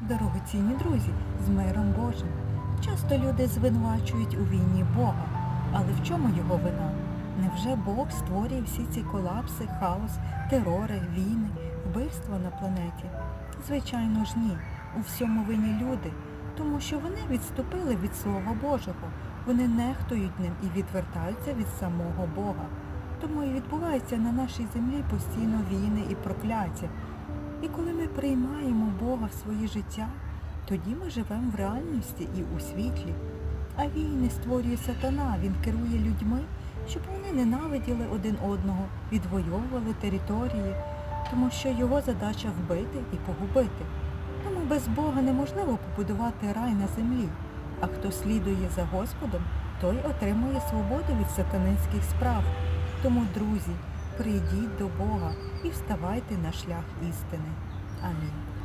Дорогоцінні друзі, з миром Божим. Часто люди звинувачують у війні Бога. Але в чому його вина? Невже Бог створює всі ці колапси, хаос, терори, війни, вбивства на планеті? Звичайно ж ні. У всьому винні люди, тому що вони відступили від Слова Божого. Вони нехтують ним і відвертаються від самого Бога. Тому і відбуваються на нашій землі постійно війни і прокляття. І коли ми приймаємо Бога в своє життя, тоді ми живемо в реальності і у світлі. А війни створює сатана, він керує людьми, щоб вони ненавиділи один одного, відвоювали території, тому що його задача вбити і погубити. Тому без Бога неможливо побудувати рай на землі. А хто слідує за Господом, той отримує свободу від сатанинських справ. Тому, друзі, прийдіть до Бога і вставайте на шлях істини. Амінь.